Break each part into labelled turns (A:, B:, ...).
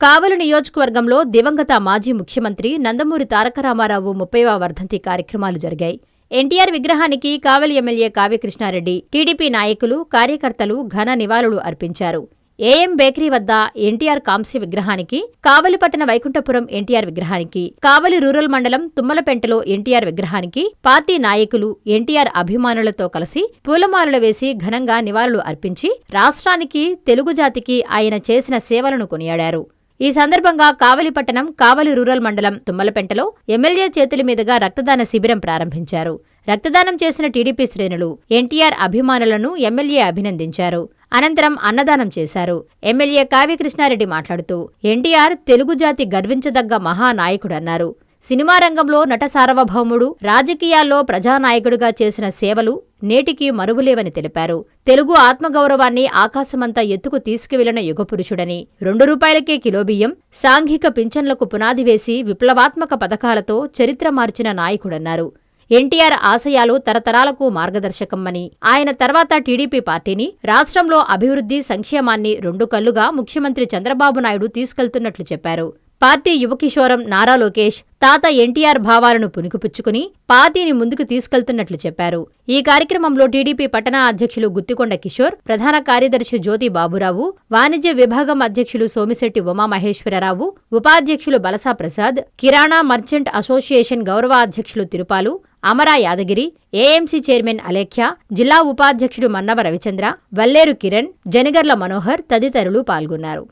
A: కావలి నియోజకవర్గంలో దివంగత మాజీ ముఖ్యమంత్రి నందమూరి తారక రామారావు ముప్పైవ వర్ధంతి కార్యక్రమాలు జరిగాయి. ఎన్టీఆర్ విగ్రహానికి కావలి ఎమ్మెల్యే కావ్యకృష్ణారెడ్డి టీడీపీ నాయకులు కార్యకర్తలు ఘన నివాళులు అర్పించారు. ఏఎం బేకరీ వద్ద ఎన్టీఆర్ కాంస్య విగ్రహానికి కావలిపట్టణ వైకుంఠపురం ఎన్టీఆర్ విగ్రహానికి కావలి రూరల్ మండలం తుమ్మలపెంటలో ఎన్టీఆర్ విగ్రహానికి పార్టీ నాయకులు ఎన్టీఆర్ అభిమానులతో కలిసి పూలమాలలు వేసి ఘనంగా నివాళులు అర్పించి రాష్ట్రానికి తెలుగు జాతికి ఆయన చేసిన సేవలను కొనియాడారు. ఈ సందర్భంగా కావలిపట్టణం కావలి రూరల్ మండలం తుమ్మలపెంటలో ఎమ్మెల్యే చేతుల మీదుగా రక్తదాన శిబిరం ప్రారంభించారు. రక్తదానం చేసిన టీడీపీ శ్రేణులు ఎన్టీఆర్ అభిమానులను ఎమ్మెల్యే అభినందించారు. అనంతరం అన్నదానం చేశారు. ఎమ్మెల్యే కావ్యకృష్ణారెడ్డి మాట్లాడుతూ ఎన్టీఆర్ తెలుగు జాతి గర్వించదగ్గ మహానాయకుడన్నారు సినిమా రంగంలో నట సార్వభౌముడు రాజకీయాల్లో ప్రజానాయకుడిగా చేసిన సేవలు నేటికి మరువులేవని తెలిపారు. తెలుగు ఆత్మగౌరవాన్ని ఆకాశమంతా ఎత్తుకు తీసుకువెళ్ళిన యుగపురుషుడని రెండు రూపాయలకే కిలో బియ్యం సాంఘిక పింఛన్లకు పునాది వేసి విప్లవాత్మక పథకాలతో చరిత్ర మార్చిన నాయకుడన్నారు. ఎన్టీఆర్ ఆశయాలు తరతరాలకు మార్గదర్శకమని ఆయన తర్వాత టీడీపీ పార్టీని రాష్ట్రంలో అభివృద్ధి సంక్షేమాన్ని రెండు కళ్ళుగా ముఖ్యమంత్రి చంద్రబాబు నాయుడు తీసుకెళ్తున్నట్లు చెప్పారు. పార్టీ యువకిషోరం నారా లోకేష్ తాత ఎన్టీఆర్ భావాలను పుణికిపుచ్చుకుని పార్టీని ముందుకు తీసుకెళ్తున్నట్లు చెప్పారు. ఈ కార్యక్రమంలో టీడీపీ పట్టణ అధ్యక్షులు గుత్తికొండ కిషోర్ ప్రధాన కార్యదర్శి జ్యోతి బాబురావు వాణిజ్య విభాగం అధ్యక్షులు సోమిశెట్టి ఉమామహేశ్వరరావు ఉపాధ్యక్షులు బలసా ప్రసాద్ కిరాణా మర్చెంట్ అసోసియేషన్ గౌరవ అధ్యక్షులు తిరుపాలు అమరా యాదగిరి ఏఎంసీ చైర్మన్ అలేఖ్య జిల్లా ఉపాధ్యక్షుడు మన్నవ రవిచంద్ర వల్లేరు కిరణ్ జనగర్ల మనోహర్ తదితరులు పాల్గొన్నారు.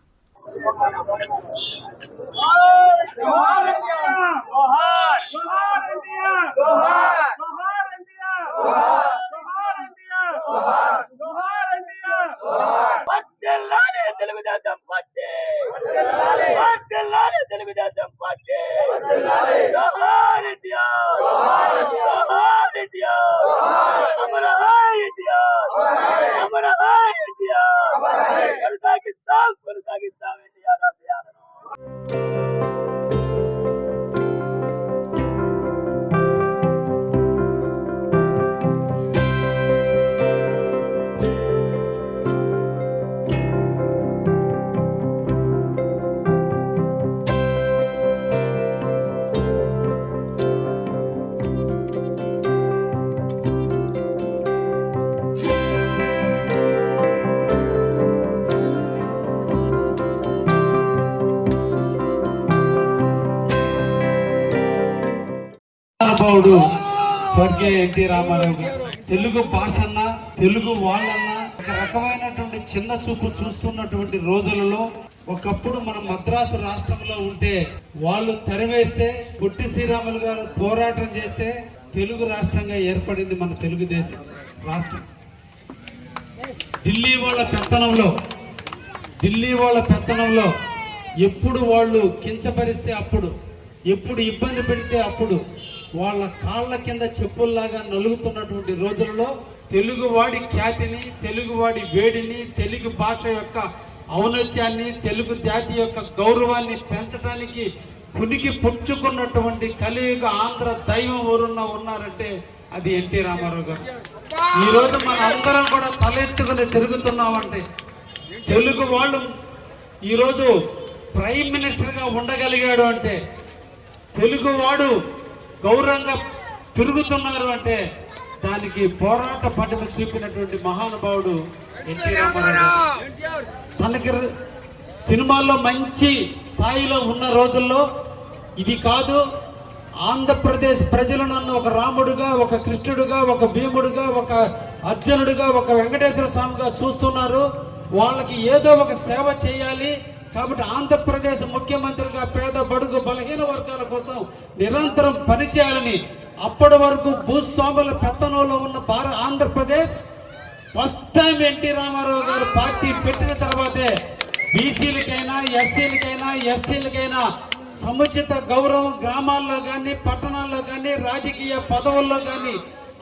B: What the
C: lady? What the lady? What the lady? What the lady? What the lady? What the lady? What the lady? What
D: మహానుభావుడు స్వర్గీయ ఎన్టీ రామారావు గారు. తెలుగు భాషన్న తెలుగు వాళ్ళన్న ఒక రకమైనటువంటి చిన్న చూపు చూస్తున్నటువంటి రోజులలో ఒకప్పుడు మనం మద్రాసు రాష్ట్రంలో ఉంటే వాళ్ళు తరివేస్తే పొట్టి శ్రీరాములు గారు పోరాటం చేస్తే తెలుగు రాష్ట్రంగా ఏర్పడింది మన తెలుగుదేశం రాష్ట్రం. ఢిల్లీ వాళ్ళ పెత్తనంలో ఢిల్లీ వాళ్ళ పెత్తనంలో ఎప్పుడు వాళ్ళు కించపరిస్తే అప్పుడు ఎప్పుడు ఇబ్బంది పెడితే అప్పుడు వాళ్ళ కాళ్ళ కింద చెప్పుల్లాగా నలుగుతున్నటువంటి రోజులలో తెలుగువాడి ఖ్యాతిని తెలుగువాడి వేడిని తెలుగు భాష యొక్క ఔన్నత్యాన్ని తెలుగు జాతి యొక్క గౌరవాన్ని పెంచడానికి పునికి పుచ్చుకున్నటువంటి కలియుగ ఆంధ్ర దైవం ఎవరున్నా ఉన్నారంటే అది ఎన్టీ రామారావు గారు. ఈ రోజు మన అందరం కూడా తలెత్తుకుని తిరుగుతున్నామంటే తెలుగు వాళ్ళు ఈరోజు ప్రైమ్ మినిస్టర్గా ఉండగలిగాడు అంటే తెలుగువాడు గౌరవంగా తిరుగుతున్నారు అంటే దానికి పోరాట పటిమ చూపినటువంటి మహానుభావుడు ఎన్టీ రామారావు తనకి ర- సినిమాల్లో మంచి స్థాయిలో ఉన్న రోజుల్లో ఇది కాదు ఆంధ్రప్రదేశ్ ప్రజలు నన్ను ఒక రాముడుగా ఒక కృష్ణుడుగా ఒక భీముడుగా ఒక అర్జునుడుగా ఒక వెంకటేశ్వర స్వామిగా చూస్తున్నారు. వాళ్ళకి ఏదో ఒక సేవ చేయాలి కాబట్టి ఆంధ్రప్రదేశ్ ముఖ్యమంత్రిగా పేద బడుగు బలహీన వర్గాల కోసం నిరంతరం పనిచేయాలని అప్పటి వరకు భూస్వాముల పెత్తనంలో ఉన్న భార Andhra Pradesh first time NT Ramarao గారు పార్టీ పెట్టిన తర్వాతే బీసీలకైనా ఎస్సీలకైనా ఎస్టీలకైనా సముచిత గౌరవం గ్రామాల్లో కానీ పట్టణాల్లో కానీ రాజకీయ పదవుల్లో కానీ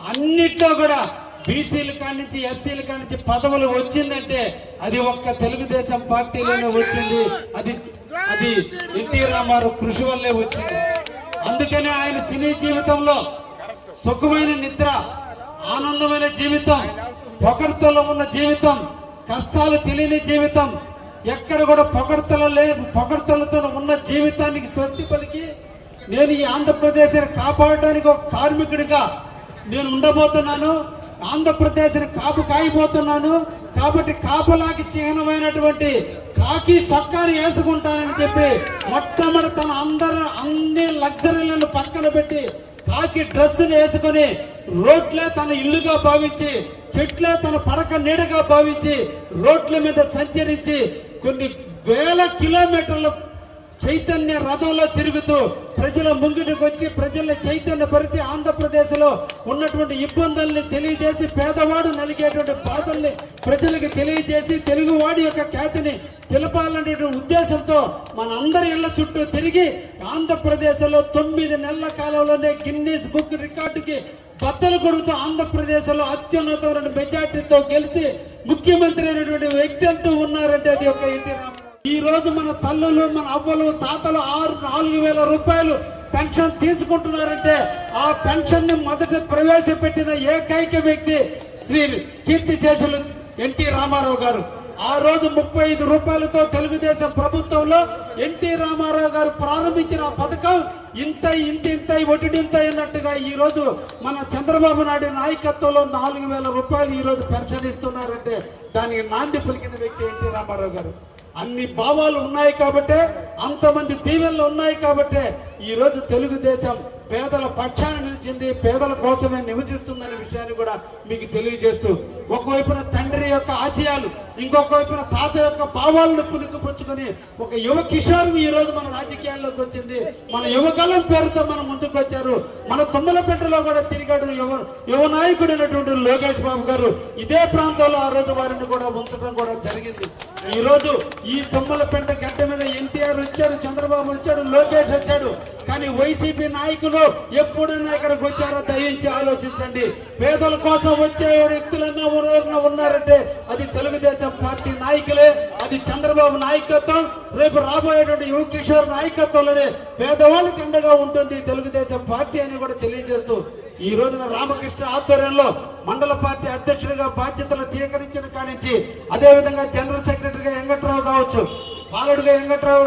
D: అన్నిట్లో కూడా బీసీల కాడి నుంచి ఎస్సీల కాడి నుంచి పదవులు వచ్చిందంటే అది ఒక్క తెలుగుదేశం పార్టీలోనే వచ్చింది. అది అది ఎన్టీ రామారావు కృషి వల్లే వచ్చింది. అందుకనే ఆయన సినీ జీవితంలో సుఖమైన నిద్ర ఆనందమైన జీవితం పొగడ్తలో ఉన్న జీవితం కష్టాలు తెలియని జీవితం ఎక్కడ కూడా పొగడ్తల లే పొగడ్తలతో ఉన్న జీవితానికి స్వస్తి పలికి నేను ఈ ఆంధ్రప్రదేశ్ని కాపాడడానికి ఒక కార్మికుడిగా నేను ఉండబోతున్నాను. ఆంధ్రప్రదేశ్ని కాపు కాయిపోతున్నాను కాబట్టి కాపులాకి చిహ్నమైనటువంటి కాకి సొక్కాని వేసుకుంటానని చెప్పి మొట్టమొదటి తన అందరు అన్ని లగ్జరీలను పక్కన పెట్టి కాకి డ్రెస్సును వేసుకొని రోడ్లే తన ఇల్లుగా భావించి చెట్లే తన పడక నీడగా భావించి రోడ్ల మీద సంచరించి కొన్ని వేల కిలోమీటర్ల చైతన్య రథంలో తిరుగుతూ ప్రజల ముంగిటికి వచ్చి ప్రజల్ని చైతన్యపరిచి ఆంధ్రప్రదేశ్లో ఉన్నటువంటి ఇబ్బందుల్ని తెలియజేసి పేదవాడు నలిగేటువంటి బాధల్ని ప్రజలకు తెలియజేసి తెలుగువాడి యొక్క ఖ్యాతిని తెలపాలనేటువంటి ఉద్దేశంతో మన అందరి ఇళ్ళ చుట్టూ తిరిగి ఆంధ్రప్రదేశ్లో తొమ్మిది నెలల కాలంలోనే గిన్నీస్ బుక్ రికార్డుకి బద్దలు కొడుతూ ఆంధ్రప్రదేశ్లో అత్యున్నతమైన మెజార్టీతో గెలిచి ముఖ్యమంత్రి అయినటువంటి వ్యక్తి అంటూ ఉన్నారంటే అది ఒక ఎన్టీ రామారావు ఈ రోజు మన తల్లులు మన అవ్వలు తాతలు ఆరు నాలుగు వేల రూపాయలు పెన్షన్ తీసుకుంటున్నారంటే ఆ పెన్షన్ని మొదట ప్రవేశపెట్టిన ఏకైక వ్యక్తి శ్రీ కీర్తిశేషులు ఎన్టీ రామారావు గారు. ఆ రోజు ముప్పై ఐదు రూపాయలతో తెలుగుదేశం ప్రభుత్వంలో ఎన్టీ రామారావు గారు ప్రారంభించిన పథకం ఇంత ఇంత ఇంత ఒటిడింత అన్నట్టుగా ఈరోజు మన చంద్రబాబు నాయుడు నాయకత్వంలో నాలుగు వేల రూపాయలు ఈరోజు పెన్షన్ ఇస్తున్నారంటే దానికి నాంది పలికిన వ్యక్తి ఎన్టీ రామారావు గారు. అన్ని భావాలు ఉన్నాయి కాబట్టే అంతమంది దీవెనలు ఉన్నాయి కాబట్టే ఈరోజు తెలుగుదేశం పేదల పక్షాన నిలిచింది పేదల కోసమే నివసిస్తుందనే విషయాన్ని కూడా మీకు తెలియజేస్తూ ఒకవైపున తండ్రి యొక్క ఆశయాలు ఇంకొక వైపున తాత యొక్క భావాలను పుణుకుపుచ్చుకొని ఒక యువ కిషోరం ఈ రోజు మన రాజకీయాల్లోకి వచ్చింది. మన యువకాలం పేరుతో మనం ముందుకు వచ్చారు మన తుమ్మలపెట్టలో కూడా తిరిగాడు యువ యువ నాయకుడైనటువంటి లోకేష్ బాబు గారు. ఇదే ప్రాంతంలో ఆ రోజు వారిని కూడా ఉంచడం కూడా జరిగింది. ఈ రోజు ఈ తుమ్మలపెంట గడ్డ మీద ఎన్టీఆర్ వచ్చాడు చంద్రబాబు వచ్చాడు లోకేష్ వచ్చాడు. కానీ వైసీపీ నాయకులు ఎప్పుడైనా ఇక్కడికి వచ్చారో దయించి ఆలోచించండి. పేదల కోసం వచ్చే వ్యక్తులన్నా ఎవరైనా ఉన్నారంటే అది తెలుగుదేశం పార్టీ నాయకులే అది చంద్రబాబు నాయకత్వం. రేపు రాబోయేటువంటి యువ కిషోర్ నాయకత్వంలోనే పేదవాళ్ళకి అండగా ఉంటుంది తెలుగుదేశం పార్టీ అని కూడా తెలియజేస్తూ ఈ రోజున రామకృష్ణ ఆధ్వర్యంలో మండల పార్టీ అధ్యక్షుడిగా బాధ్యతలు స్వీకరించిన కానించి అదేవిధంగా జనరల్ సెక్రటరీగా వెంకట్రావు కావచ్చు. పాలడుగా వెంకట్రావు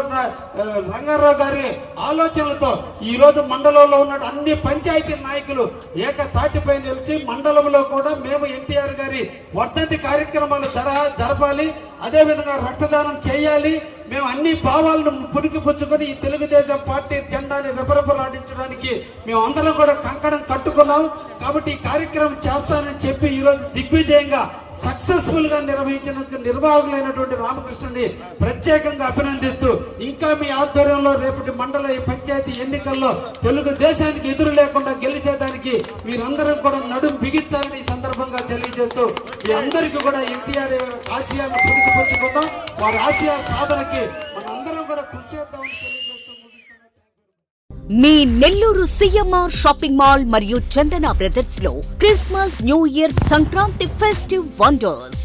D: రంగారావు గారి ఆలోచనలతో ఈ రోజు మండలంలో ఉన్న అన్ని పంచాయతీ నాయకులు ఏక తాటిపై నిలిచి మండలంలో కూడా మేము ఎన్టీఆర్ గారి వర్ధంతి కార్యక్రమాలు జర జరపాలి. అదేవిధంగా రక్తదానం చేయాలి. మేము అన్ని భావాలను పుణికిపుచ్చుకొని ఈ తెలుగుదేశం పార్టీ జెండాని రెపరెపలాడించడానికి మేము అందరం కూడా కంకణం కట్టుకున్నాం. కాబట్టి ఈ కార్యక్రమం చేస్తానని చెప్పి ఈరోజు దిగ్విజయంగా సక్సెస్ఫుల్గా నిర్వహించినందుకు నిర్వాహకులైనటువంటి రామకృష్ణుని ప్రత్యేకంగా అభినందిస్తూ ఇంకా మీ ఆధ్వర్యంలో రేపటి మండల పంచాయతీ ఎన్నికల్లో తెలుగు దేశానికి ఎదురు లేకుండా గెలిచేదానికి మీరందరూ కూడా నడుం బిగించాలని ఈ సందర్భంగా తెలియజేస్తూ మీ అందరికీ కూడా ఎన్టీఆర్ ఆశయాన్ని పుణికిపుచ్చుకుందాం వారి ఆశయాల సాధనకి మనందరం కూడా కృషి చేద్దామని తెలియజేస్తాం
E: మీ నెల్లూరు సిఎంఆర్ షాపింగ్ మాల్ మరియు Chandana బ్రదర్స్లో Christmas new year Sankranti festive wonders.